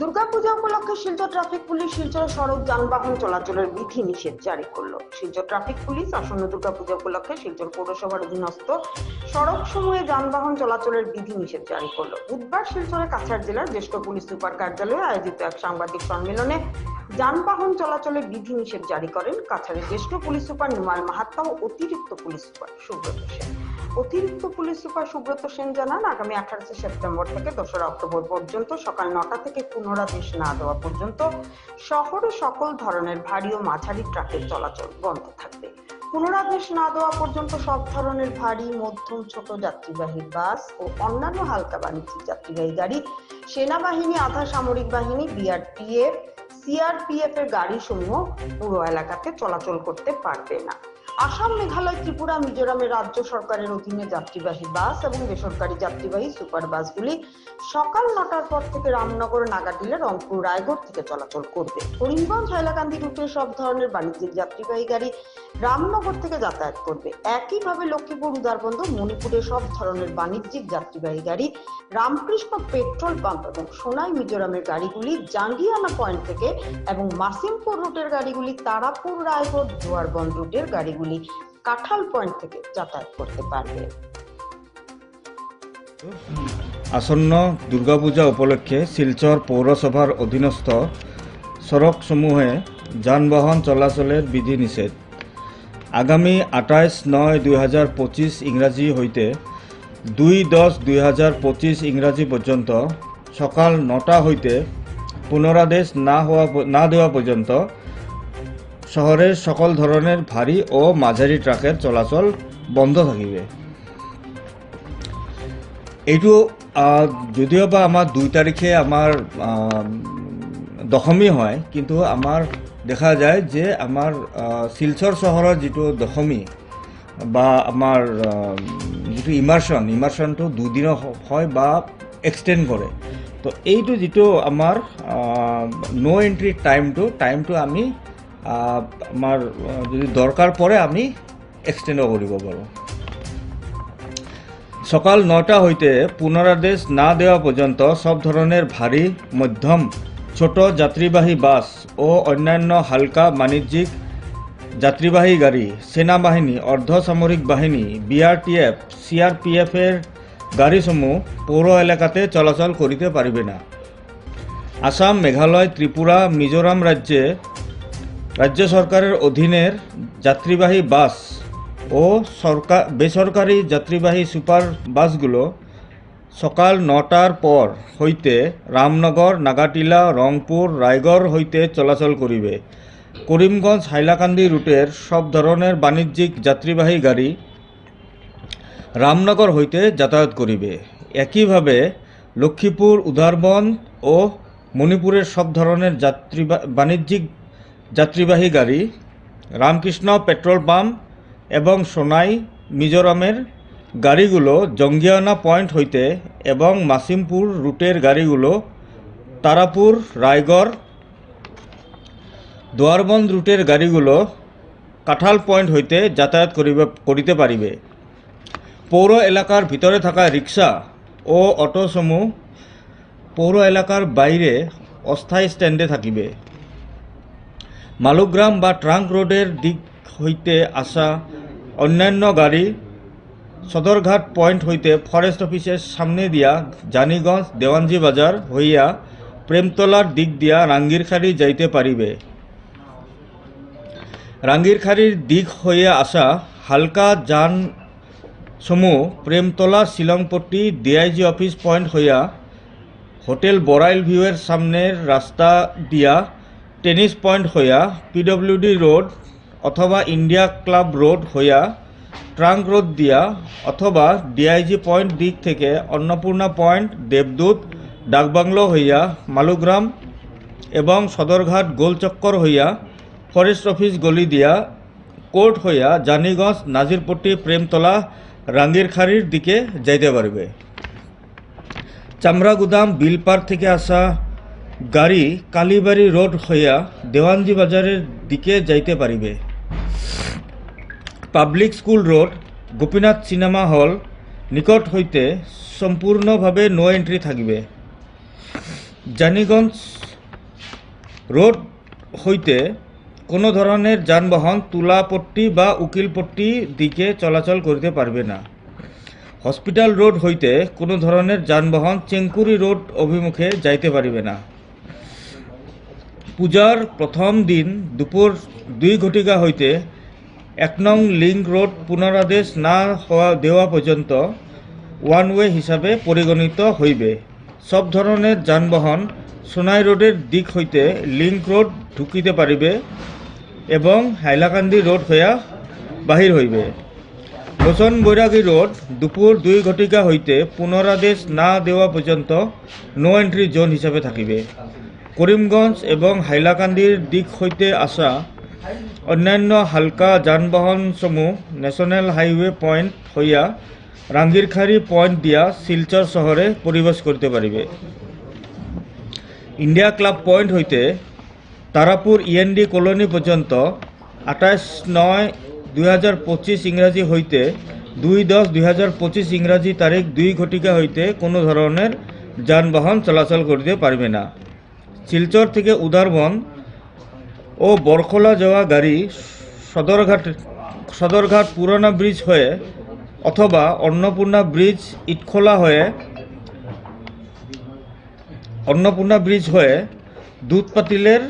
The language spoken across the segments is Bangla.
দুর্গাপূজা উপলক্ষে শিলচর ট্রাফিক পুলিশ শিলচর সড়ক যানবাহন চলাচলের বিধি নিষেধ জারি করল। শিলচর ট্রাফিক পুলিশ আসন্ন দুর্গাপূজা উপলক্ষে শিলচর পৌরসভার অধীনস্থ সড়ক সমূহে যানবাহন চলাচলের বিধি নিষেধ জারি করল। বুধবার শিলচরের কাছাড় জেলার জ্যেষ্ঠ পুলিশ সুপার কার্যালয়ে আয়োজিত এক সাংবাদিক সম্মেলনে যানবাহন চলাচলে বিধি নিষেধ জারি করেন কাছাড়ের জ্যেষ্ঠ পুলিশ সুপার নিমাল মাহাত্মা ও অতিরিক্ত পুলিশ সুপার সুব্রত সেন। অতিরিক্ত পুলিশ সুপার সুব্রত সেন জানান, আগামী আঠাশে সেপ্টেম্বর থেকে দোসরা অক্টোবর পর্যন্ত সকাল নটা থেকে পুনরাদেশ না দেওয়া পর্যন্ত শহরে সকল ধরনের ভারী ও মাঝারি ট্রাকের চলাচল বন্ধ থাকবে। পুনরাদেশ না দেওয়া পর্যন্ত সব ধরনের ভারী, মধ্যম, ছোট যাত্রীবাহী বাস ও অন্যান্য হালকা বাণিজ্যিক যাত্রীবাহী গাড়ি, সেনাবাহিনী, আধা সামরিক বাহিনী, বিআরপিএফ সিআরপিএফ এর গাড়ি সমূহ পুরো এলাকাতে চলাচল করতে পারবে না। আসাম, মেঘালয়, ত্রিপুরা, মিজোরামের রাজ্য সরকারের অধীনে যাত্রীবাহী বাস এবং বেসরকারি যাত্রীবাহী সুপার বাসগুলি সকাল নটার পর থেকে রামনগর নাগাটিলা রংপুর, রায়গড় থেকে চলাচল করবে। করিমগঞ্জ হাইলাকান্দি রুটে সব ধরনের বাণিজ্যিক যাত্রীবাহী গাড়ি রামনগর থেকে যাতায়াত করবে। একইভাবে লক্ষ্মীপুর, উদারবন্দর, মণিপুরে সব ধরনের বাণিজ্যিক যাত্রীবাহী গাড়ি রামকৃষ্ণ পেট্রোল পাম্প এবং সোনাই মিজোরামের গাড়িগুলি জাঙ্গিয়ানা পয়েন্ট থেকে এবং মাসিমপুর রুটের গাড়িগুলি তারাপুর, রায়গড় জোয়ারবন্দ রুটের গাড়িগুলি কাঁঠাল পয়েন্ট থেকে যাতায়াত করতে পারবে। আসন্ন দুর্গাপূজা উপলক্ষে শিলচর পৌরসভার অধীনস্থ সড়কসমূহে যানবাহন চলাচলের বিধিনিষেধ। আগামী আঠাইশ নয় দুই হাজার পঁচিশ ইংরাজি হইতে দুই দশ দুই হাজার পঁচিশ ইংরাজি পর্যন্ত সকাল নটা হইতে পুনরাদেশ না হওয়া না দেওয়া পর্যন্ত শহরের সকল ধরনের ভারী ও মাঝারি ট্রাকের চলাচল বন্ধ থাকিবে। এইটো যদিও বা আমাৰ দুই তাৰিখে আমাৰ আহ, দশমী হয় কিন্তু আমাৰ দেখা যায় যে আমাৰ আহ, শিলচৰ চহৰৰ যিটো দশমী বা আমাৰ যিটো ইমাৰ্চন ইমাৰ্চনটো দুদিনৰ হয় বা এক্সটেণ্ড কৰে। তো এইটো যিটো আমাৰ ন' এণ্ট্ৰি টাইমটো টাইমটো আমি আমাৰ যদি দৰকাৰ পৰে আমি এক্সটেণ্ডো কৰিব পাৰোঁ। সকাল নটা হইতে পুনরাদেশ না দেওয়া পর্যন্ত সব ধরনের ভারী মধ্যম, ছোট যাত্রীবাহী বাস ও অন্যান্য হালকা বাণিজ্যিক যাত্রীবাহী গাড়ি, সেনাবাহিনী অর্ধসামরিক বাহিনী বিআরটিএফ সিআরপিএফ এর গাড়িসমূহ পৌর এলাকাতে চলাচল করিতে পারিবে না। আসাম, মেঘালয় ত্রিপুরা মিজোরাম রাজ্যে রাজ্য সরকারের অধীনের যাত্রীবাহী বাস ও সরকার বেসরকারি যাত্রীবাহী সুপার বাসগুলো সকাল নটার পর হইতে রামনগর, নাগাটিলা, রংপুর, রায়গড় হইতে চলাচল করিবে। করিমগঞ্জ হাইলাকান্দি রুটের সব ধরনের বাণিজ্যিক যাত্রীবাহী গাড়ি রামনগর হইতে যাতায়াত করিবে। একইভাবে লক্ষ্মীপুর, উদারবন ও মণিপুরের সব ধরনের যাত্রী বাণিজ্যিক যাত্রীবাহী গাড়ি, রামকৃষ্ণ পেট্রোল পাম্প এবং সোনাই মিজোরামের গাড়িগুলো জঙ্গিয়ানা পয়েন্ট হইতে এবং মাসিমপুর রুটের গাড়িগুলো তারাপুর, রায়গড়, দোয়ারবন্দ রুটের গাড়িগুলো কাঁঠাল পয়েন্ট হইতে যাতায়াত করিবে, করিতে পারিবে। পৌর এলাকার ভিতরে থাকা রিক্সা ও অটোসমূহ পৌর এলাকার বাইরে অস্থায়ী স্ট্যান্ডে থাকিবে। মালুগ্রাম বা ট্রাঙ্ক রোডের দিক হইতে আসা অন্যান্য গাড়ি সদরঘাট পয়েন্ট হইতে ফরেস্ট অফিসের সামনে দিয়া জানিগঞ্জ দেওয়ানজি বাজার হইয়া প্রেমতলার দিক দিয়া রাঙ্গিরখাড়ি যাইতে পারিবে। রাঙ্গিরখাড়ির দিক হইয়া আসা হালকা যান সমূহ Premtala Shillongpatti DIG office point হইয়া হোটেল বরাইল ভিউয়ের সামনের রাস্তা দিয়া টেনিস পয়েন্ট হইয়া পিডব্লিউডি রোড অথবা ইন্ডিয়া ক্লাব রোড হইয়া ট্রাঙ্ক রোড দিয়া অথবা ডিআইজি পয়েন্ট দিক থেকে অন্নপূর্ণা পয়েন্ট, দেবদূত, ডাকবাংলো হইয়া মালুগ্রাম এবং সদরঘাট গোলচক্কর হইয়া ফরেস্ট অফিস গলি দিয়া কোর্ট হইয়া জানিগঞ্জ নাজিরপট্টি, প্রেমতলা, রাঙ্গিরখাড়ির দিকে যাইতে পারবে। চামড়াগুদাম বিলপার থেকে আসা গাড়ি কালীবাড়ি রোড হইয়া দেওয়ানজি বাজারের দিকে যাইতে পারিবে। Public school road, Gopinath cinema hall নিকট হইতে সম্পূর্ণভাবে নো এন্ট্রি থাকিবে। জানিগঞ্জ রোড হইতে কোনো ধরনের যানবাহন, তুলাপট্টি বা উকিলপট্টি দিকে চলাচল করিতে পারবে না। হসপিটাল রোড হইতে কোনো ধরনের যানবাহন, চেঙ্কুরি রোড অভিমুখে যাইতে পারিবে না। পূজার প্রথম দিন দুপুর দুই ঘটিকা হইতে এক নং লিঙ্ক রোড পুনরাদেশ না হওয়া দেওয়া পর্যন্ত ওয়ান ওয়ে হিসাবে পরিগণিত হইবে সব ধরনের যানবাহন সোনাই রোডের দিক হইতে লিঙ্ক রোড ঢুকিতে পারিবে এবং হাইলাকান্দি রোড হইয়া বাহির হইবে লোচন বৈরাগী রোড দুপুর দুই ঘটিকা হইতে পুনরাদেশ না দেওয়া পর্যন্ত নো এন্ট্রি জোন হিসাবে থাকিবে। করিমগঞ্জ এবং হাইলাকান্দির দিক হইতে আসা অন্যান্য হালকা যানবাহনসমূহ ন্যাশনাল হাইওয়ে পয়েন্ট হইয়া রাঙ্গিরখাড়ি পয়েন্ট দিয়া শিলচর শহরে পরিবেশ করতে পারিবে। ইন্ডিয়া ক্লাব পয়েন্ট হইতে তারাপুর ইএনডি কলোনি পর্যন্ত আঠাশ নয় দুই হাজার পঁচিশ ইংরাজি হইতে দুই দশ দুই হাজার পঁচিশ ইংরাজি তারিখ দুই ঘটিকা হইতে কোনো ধরনের যানবাহন চলাচল করিতে পারবে না। শিলচর থেকে উদারবন ও বরখোলা যাওয়া গাড়ি সদরঘাট সদরঘাট পুরানা ব্রিজ হয়ে অথবা অন্নপূর্ণা ব্রিজ ইটখোলা হয়ে অন্নপূর্ণা ব্রিজ হয়ে দুধ পাতিলের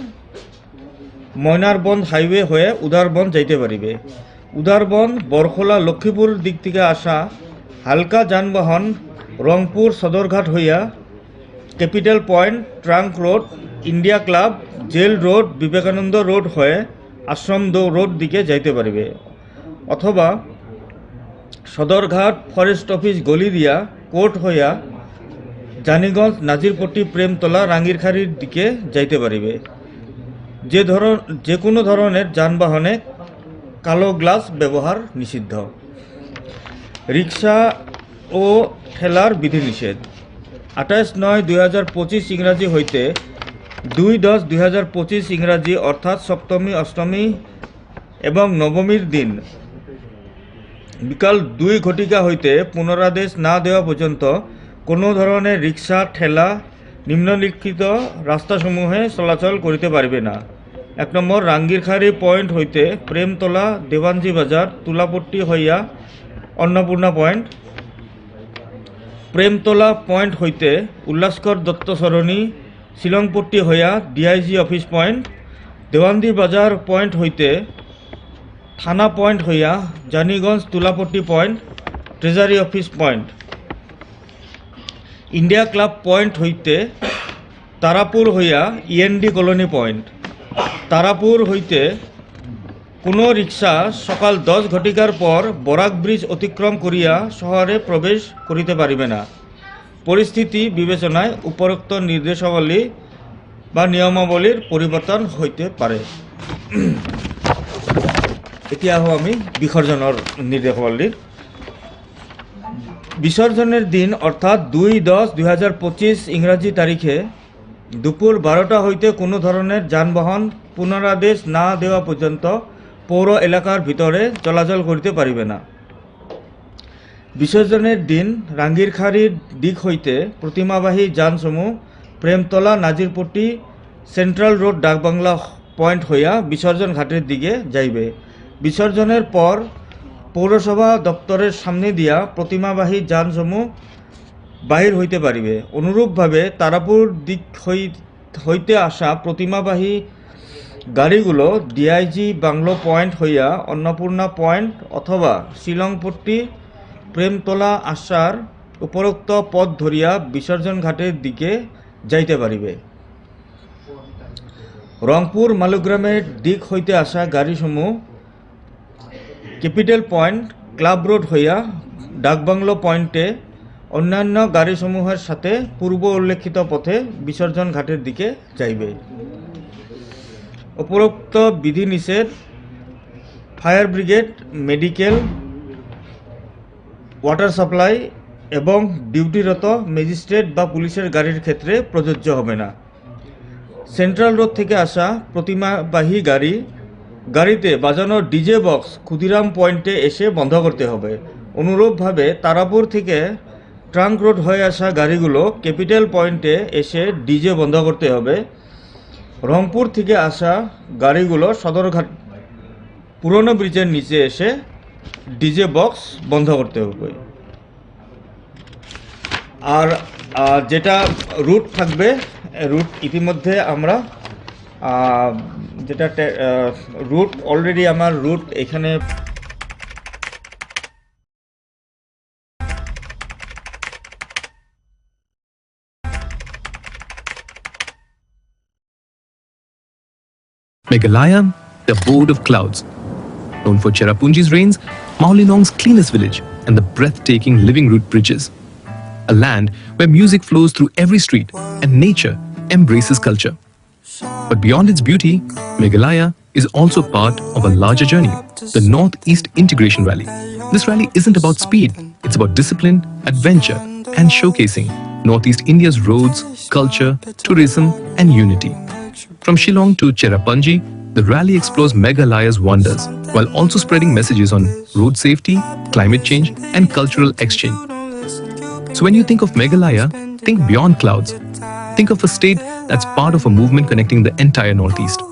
ময়নারবন হাইওয়ে হয়ে উদারবন যাইতে পারিবে। উদারবন, বরখোলা, লক্ষ্মীপুর দিক থেকে আসা হালকা যানবাহন রংপুর সদরঘাট হইয়া capital point, trunk road, India club, jail road, Vivekananda road হয়ে আশ্রম দো রোড দিকে যাইতে পারবে। অথবা সদরঘাট ফরেস্ট অফিস গলি দিয়া কোর্ট হইয়া জানিগঞ্জ নাজিরপট্টি প্রেমতলা রাঙ্গিরখাড়ির দিকে যাইতে পারিবে। যে ধরন, যে কোনো ধরনের যানবাহনে কালো গ্লাস ব্যবহার নিষিদ্ধ। রিক্সা ও ঠেলার বিধিনিষেধ। আঠাশ নয় দুই হাজার পঁচিশ ইংরাজি হইতে দুই দশ দুই হাজার পঁচিশ ইংরাজি অর্থাৎ সপ্তমী, অষ্টমী এবং নবমীর দিন। বিকাল দুই ঘটিকা হইতে পুনরাদেশ না দেওয়া পর্যন্ত কোনো ধরনের রিক্সা, ঠেলা, নিম্নলিখিত রাস্তাসমূহে চলাচল করিতে পারবে না। এক নম্বর, রাঙ্গিরখাড়ি পয়েন্ট হইতে প্রেমতলা দেবানজি বাজার, তুলাপট্টি হইয়া অন্নপূর্ণা পয়েন্ট প্রেমতলা পয়েন্ট হইতে উল্লাসকর দত্ত সরণি শিলংপট্টি হইয়া ডিআইজি অফিস পয়েন্ট, দেওয়ান্দি বাজার পয়েন্ট হইতে থানা পয়েন্ট হইয়া Janiganj Tulapatti point, treasury office point. India club point হইতে তারাপুর হইয়া ইএনডি কলোনি পয়েন্ট। তারাপুর হইতে কোনো রিক্সা সকাল দশ ঘটিকার পর বরাক ব্রিজ অতিক্রম করিয়া শহরে প্রবেশ করিতে পারিবে না। পরিস্থিতি বিবেচনায় উপরোক্ত নির্দেশাবলী বা নিয়মাৱলীৰ পৰিৱৰ্তন হইতে পাৰে এতিয়া আহোঁ আমি বিসৰ্জনৰ নিৰ্দেশাৱলীৰ বিসর্জনের দিন অর্থাৎ দুই দশ দুই হাজার পঁচিশ ইংরাজি তারিখে দুপুর বারোটা হইতে কোনো ধরনের যানবাহন পুনরাদেশ না দেওয়া পর্যন্ত পৌর এলাকার ভিতরে চলাচল করিতে পারিবে না। বিসর্জনের দিন রাঙ্গিরখাড়ির দিক হইতে প্রতিমাবাহী যানসমূহ Premtala, Nazirpatti, central road, Dakbangla point হইয়া বিসর্জন ঘাটের দিকে যাইবে। বিসর্জনের পর পৌরসভা দপ্তরের সামনে দিয়া প্রতিমাবাহী যানসমূহ বাহির হইতে পারিবে। অনুরূপভাবে তারাপুর দিক হই- হইতে আসা প্রতিমাবাহী গাড়িগুলো ডিআইজি বাংলো পয়েন্ট হইয়া অন্নপূর্ণা পয়েন্ট অথবা শিলংপট্টি, প্রেমতলা আসার উপরোক্ত পথ ধরিয়া বিসর্জন ঘাটের দিকে যাইতে পারিবে। রংপুর মালুগ্রামের দিক হইতে আসা গাড়িসমূহ ক্যাপিটাল পয়েন্ট, ক্লাব রোড হইয়া ডাকবাংলো পয়েন্টে অন্যান্য গাড়িসমূহের সাথে পূর্ব উল্লেখিত পথে বিসর্জন ঘাটের দিকে যাইবে। উপরোক্ত বিধিনিষেধ, fire brigade, medical, water supply এবং ডিউটিরত ম্যাজিস্ট্রেট বা পুলিশের গাড়ির ক্ষেত্রে প্রযোজ্য হবে না। সেন্ট্রাল রোড থেকে আসা প্রতিমাবাহী গাড়ি, গাড়িতে বাজানো ডিজে বক্স ক্ষুদিরাম পয়েন্টে এসে বন্ধ করতে হবে। অনুরূপভাবে তারাপুর থেকে ট্রাঙ্ক রোড হয়ে আসা গাড়িগুলো ক্যাপিটাল পয়েন্টে এসে ডিজে বন্ধ করতে হবে। রংপুর থেকে আসা গাড়িগুলো সদরঘাট পুরনো ব্রিজের নিচে এসে ডিজে বক্স বন্ধ করতে হবে। আর যেটা রুট থাকবে, রুট ইতিমধ্যে আমরা যেটা রুট অলরেডি আমার রুট এখানে Meghalaya, the abode of clouds. Known for Cherrapunji's rains, Maulilong's cleanest village, and the breathtaking living root bridges. A land where music flows through every street and nature embraces culture. But beyond its beauty, Meghalaya is also part of a larger journey, the Northeast Integration Rally. This rally isn't about speed, it's about discipline, adventure, and showcasing Northeast India's roads, culture, tourism, and unity. From Shillong to Cherrapunji, the rally explores Meghalaya's wonders while also spreading messages on road safety, climate change, and cultural exchange. So when you think of Meghalaya, think beyond clouds. Think of a state that's part of a movement connecting the entire Northeast.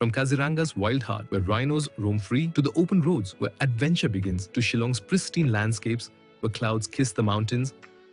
From Kaziranga's wild heart, where rhinos roam free, to the open roads where adventure begins, to Shillong's pristine landscapes, where clouds kiss the mountains